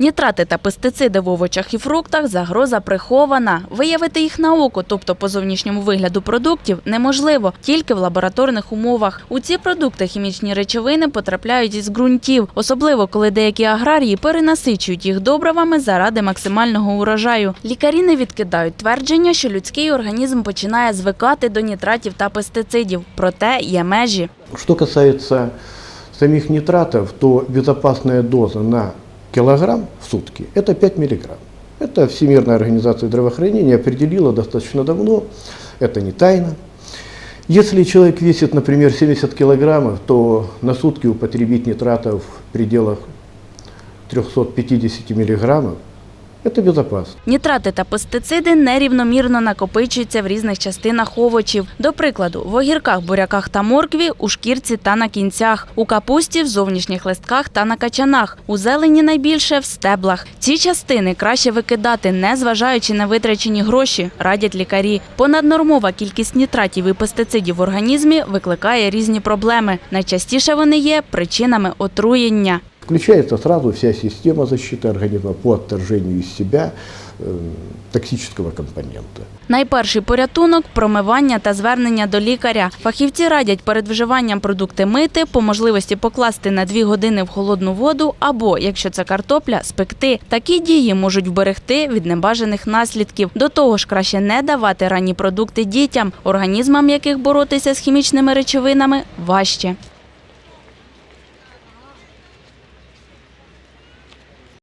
Нітрати та пестициди в овочах і фруктах загроза прихована. Виявити їх на око, тобто по зовнішньому вигляду продуктів, неможливо тільки в лабораторних умовах. У ці продукти хімічні речовини потрапляють із ґрунтів, особливо коли деякі аграрії перенасичують їх добривами заради максимального урожаю. Лікарі не відкидають твердження, що людський організм починає звикати до нітратів та пестицидів. Проте є межі. Что касается самих нитратов, то безопасная доза на килограмм в сутки – это 5 миллиграмм. Это Всемирная организация здравоохранения определила достаточно давно, это не тайна. Если человек весит, например, 70 килограммов, то на сутки употребить нитратов в пределах 350 миллиграммов – это безопасно. Нітрати та пестициди нерівномірно накопичуються в різних частинах овочів. До прикладу, в огірках, буряках та моркві, у шкірці та на кінцях, у капусті, в зовнішніх листках та на качанах, у зелені найбільше в стеблах. Ці частини краще викидати, не зважаючи на витрачені гроші, радять лікарі. Понаднормова кількість нітратів і пестицидів в організмі викликає різні проблеми. Найчастіше вони є причинами отруєння. Включается сразу вся система защиты организма по отторжению из себя э, токсического компонента. Найперший порятунок промивання та звернення до лікаря. Фахівці радять перед вживанням продукти мити, по можливості покласти на 2 години в холодну воду або, якщо це картопля, спекти. Такі дії можуть вберегти від небажаних наслідків. До того ж, краще не давати ранні продукти дітям, організмам яких боротися з хімічними речовинами важче.